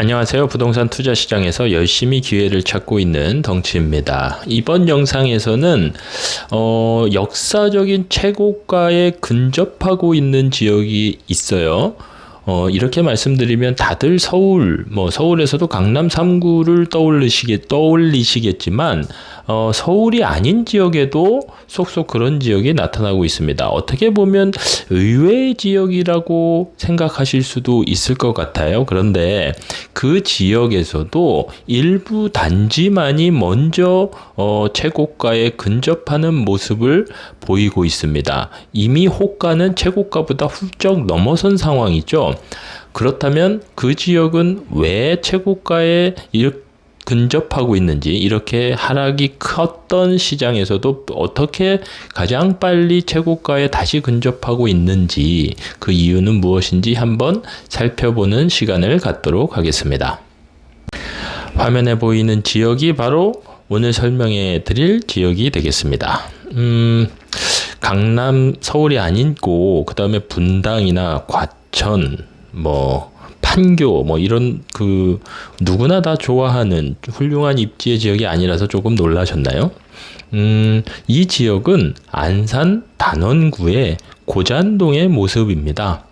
안녕하세요. 부동산 투자 시장에서 열심히 기회를 찾고 있는 덩치입니다. 이번 영상에서는 어, 역사적인 최고가에 근접하고 있는 지역이 있어요. 어, 이렇게 말씀드리면 다들 서울, 뭐 서울에서도 강남 3구를 떠올리시겠, 떠올리시겠지만 어, 서울이 아닌 지역에도 속속 그런 지역이 나타나고 있습니다. 어떻게 보면 의외의 지역이라고 생각하실 수도 있을 것 같아요. 그런데 그 지역에서도 일부 단지만이 먼저 어, 최고가에 근접하는 모습을 보이고 있습니다. 이미 호가는 최고가보다 훌쩍 넘어선 상황이죠. 그렇다면 그 지역은 왜 최고가에 이렇게 근접하고 있는지 이렇게 하락이 컸던 시장에서도 어떻게 가장 빨리 최고가에 다시 근접하고 있는지 그 이유는 무엇인지 한번 살펴보는 시간을 갖도록 하겠습니다. 화면에 보이는 지역이 바로 오늘 설명해 드릴 지역이 되겠습니다. 음, 강남 서울이 아니고 그 다음에 분당이나 과천 뭐 판교 뭐 이런 그 누구나 다 좋아하는 훌륭한 입지의 지역이 아니라서 조금 놀라셨나요? 음, 이 지역은 안산 단원구의 고잔동의 모습입니다.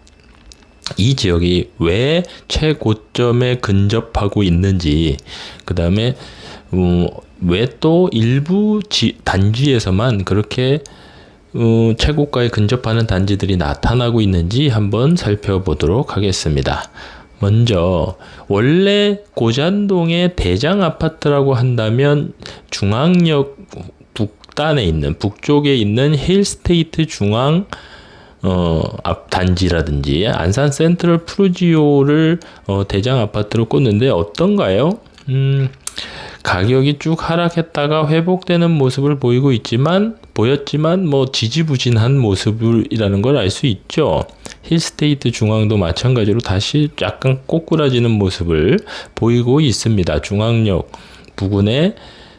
이 지역이 왜 최고점에 근접하고 있는지, 그 다음에 음, 왜또 일부 지, 단지에서만 그렇게 어, 최고가에 근접하는 단지들이 나타나고 있는지 한번 살펴보도록 하겠습니다. 먼저 원래 고잔동의 대장 아파트라고 한다면 중앙역 북단에 있는 북쪽에 있는 힐스테이트 중앙 어, 앞 단지라든지 안산 센트럴 프루지오를 어, 대장 아파트로 꽂는데 어떤가요? 음, 가격이 쭉 하락했다가 회복되는 모습을 보이고 있지만 보였지만 뭐 지지부진한 모습이라는 걸 알 수 있죠. 힐스테이트 중앙도 마찬가지로 다시 약간 꼬꾸라지는 모습을 보이고 있습니다. 중앙역 부근의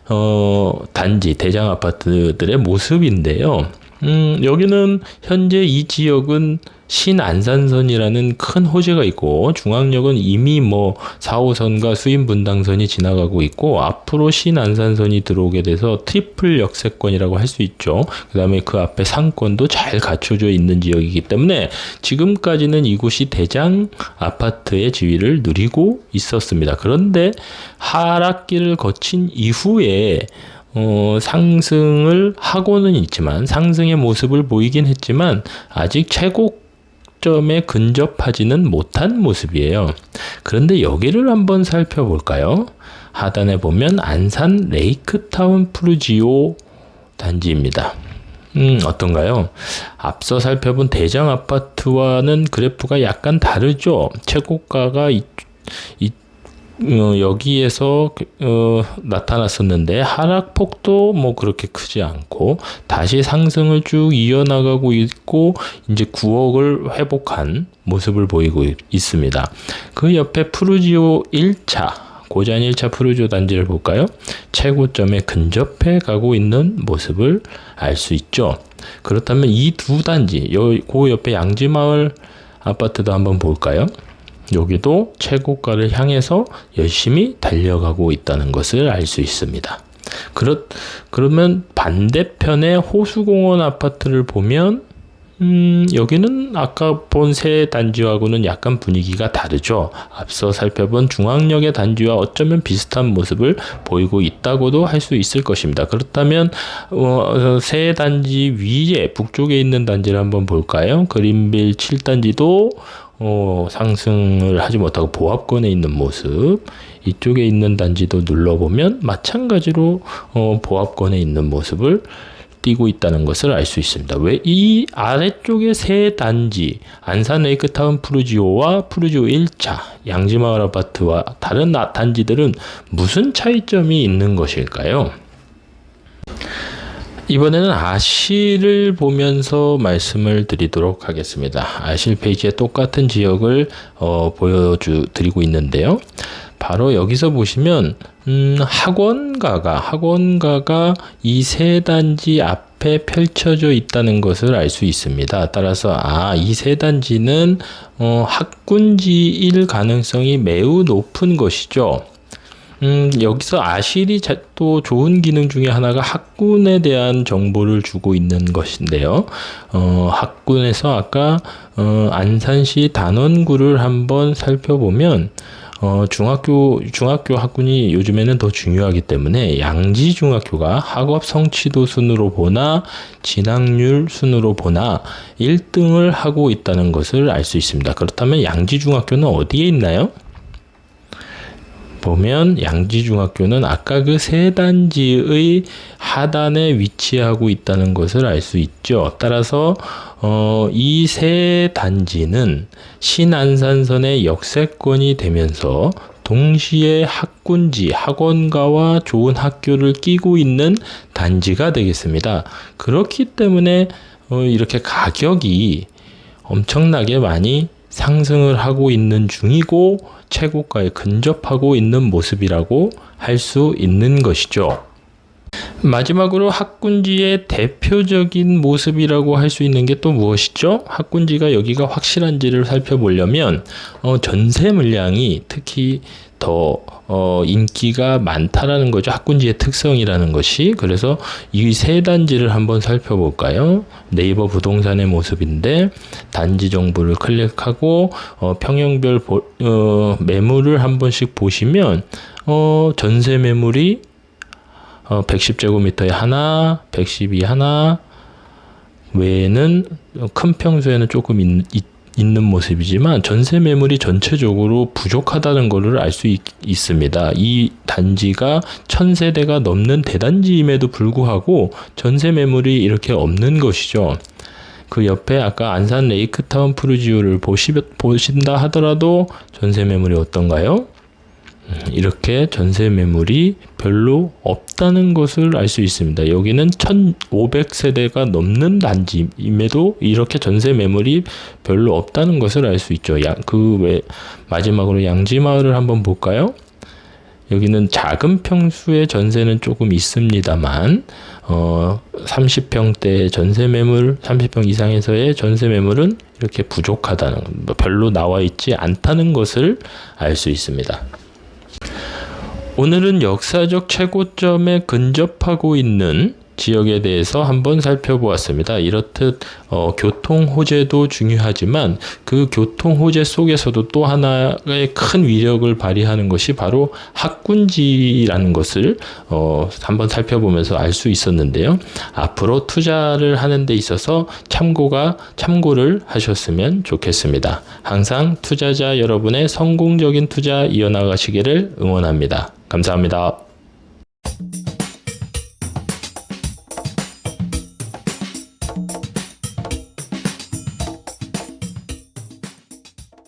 어, 단지 대장 아파트들의 모습인데요. 음, 여기는 현재 이 지역은 신안산선이라는 큰 호재가 있고 중앙역은 이미 뭐 4호선과 수인분당선이 지나가고 있고 앞으로 신안산선이 들어오게 돼서 트리플 역세권이라고 할 수 있죠. 그 다음에 그 앞에 상권도 잘 갖춰져 있는 지역이기 때문에 지금까지는 이곳이 대장 아파트의 지위를 누리고 있었습니다. 그런데 하락기를 거친 이후에 어, 상승을 하고는 있지만 상승의 모습을 보이긴 했지만 아직 최고 점에 근접하지는 못한 모습이에요. 그런데 여기를 한번 살펴볼까요? 하단에 보면 안산 레이크타운 프루지오 단지입니다. 음, 어떤가요? 앞서 살펴본 대장 아파트와는 그래프가 약간 다르죠? 최고가가 이, 이 어, 여기에서 어, 나타났었는데 하락폭도 뭐 그렇게 크지 않고 다시 상승을 쭉 이어나가고 있고 이제 9억을 회복한 모습을 보이고 있습니다. 그 옆에 푸르지오 1차 고잔 1차 푸르지오 단지를 볼까요? 최고점에 근접해 가고 있는 모습을 알 수 있죠. 그렇다면 이 두 단지, 요, 그 옆에 양지마을 아파트도 한번 볼까요? 여기도 최고가를 향해서 열심히 달려가고 있다는 것을 알 수 있습니다. 그렇, 그러면 반대편의 호수공원 아파트를 보면 음, 여기는 아까 본새 단지하고는 약간 분위기가 다르죠. 앞서 살펴본 중앙역의 단지와 어쩌면 비슷한 모습을 보이고 있다고도 할 수 있을 것입니다. 그렇다면 어, 새 단지 위에 북쪽에 있는 단지를 한번 볼까요? 그린빌 7단지도 어, 상승을 하지 못하고 보합권에 있는 모습 이쪽에 있는 단지도 눌러보면 마찬가지로 어, 보합권에 있는 모습을 띄고 있다는 것을 알 수 있습니다. 왜 이 아래쪽에 세 단지 안산 레이크타운 푸르지오와 푸르지오 1차 양지마을 아파트와 다른 단지들은 무슨 차이점이 있는 것일까요? 이번에는 아시를 보면서 말씀을 드리도록 하겠습니다. 아실 페이지에 똑같은 지역을 어, 보여드리고 있는데요. 바로 여기서 보시면 음, 학원가가 학원가가 이 세 단지 앞에 펼쳐져 있다는 것을 알 수 있습니다. 따라서 아, 이 세 단지는 어, 학군지일 가능성이 매우 높은 것이죠. 음, 여기서 아실이 자- 또 좋은 기능 중에 하나가 학군에 대한 정보를 주고 있는 것인데요. 어, 학군에서 아까 어, 안산시 단원구를 한번 살펴보면 어, 중학교 중학교 학군이 요즘에는 더 중요하기 때문에 양지 중학교가 학업 성취도 순으로 보나 진학률 순으로 보나 1등을 하고 있다는 것을 알 수 있습니다. 그렇다면 양지 중학교는 어디에 있나요? 보면 양지중학교는 아까 그 세 단지의 하단에 위치하고 있다는 것을 알 수 있죠. 따라서 어, 이 세 단지는 신안산선의 역세권이 되면서 동시에 학군지, 학원가와 좋은 학교를 끼고 있는 단지가 되겠습니다. 그렇기 때문에 어, 이렇게 가격이 엄청나게 많이 상승을 하고 있는 중이고 최고가에 근접하고 있는 모습이라고 할 수 있는 것이죠. 마지막으로 학군지의 대표적인 모습이라고 할 수 있는 게 또 무엇이죠? 학군지가 여기가 확실한지를 살펴보려면 어, 전세 물량이 특히 더 어, 인기가 많다라는 거죠. 학군지의 특성이라는 것이. 그래서 이 세 단지를 한번 살펴볼까요? 네이버 부동산의 모습인데 단지 정보를 클릭하고 어, 평형별 보- 어, 매물을 한 번씩 보시면 어, 전세 매물이 어, 110제곱미터에 하나, 112 하나, 외에는 큰 평수에는 조금 있, 는 모습이지만 전세 매물이 전체적으로 부족하다는 것을 알 수 있습니다. 이 단지가 천 세대가 넘는 대단지임에도 불구하고 전세 매물이 이렇게 없는 것이죠. 그 옆에 아까 안산 레이크타운 푸르지오를 보시, 보신다 하더라도 전세 매물이 어떤가요? 음, 이렇게 전세 매물이 별로 없다는 것을 알 수 있습니다. 여기는 1,500세대가 넘는 단지임에도 이렇게 전세 매물이 별로 없다는 것을 알 수 있죠. 그 외 마지막으로 양지마을을 한번 볼까요? 여기는 작은 평수의 전세는 조금 있습니다만 어 30평대 전세 매물 30평 이상에서의 전세 매물은 이렇게 부족하다는 뭐 별로 나와 있지 않다는 것을 알 수 있습니다. 오늘은 역사적 최고점에 근접하고 있는 지역에 대해서 한번 살펴보았습니다. 이렇듯 어, 교통 호재도 중요하지만 그 교통 호재 속에서도 또 하나의 큰 위력을 발휘하는 것이 바로 학군지라는 것을 어, 한번 살펴보면서 알 수 있었는데요. 앞으로 투자를 하는 데 있어서 참고가 참고를 하셨으면 좋겠습니다. 항상 투자자 여러분의 성공적인 투자 이어나가시기를 응원합니다. 감사합니다.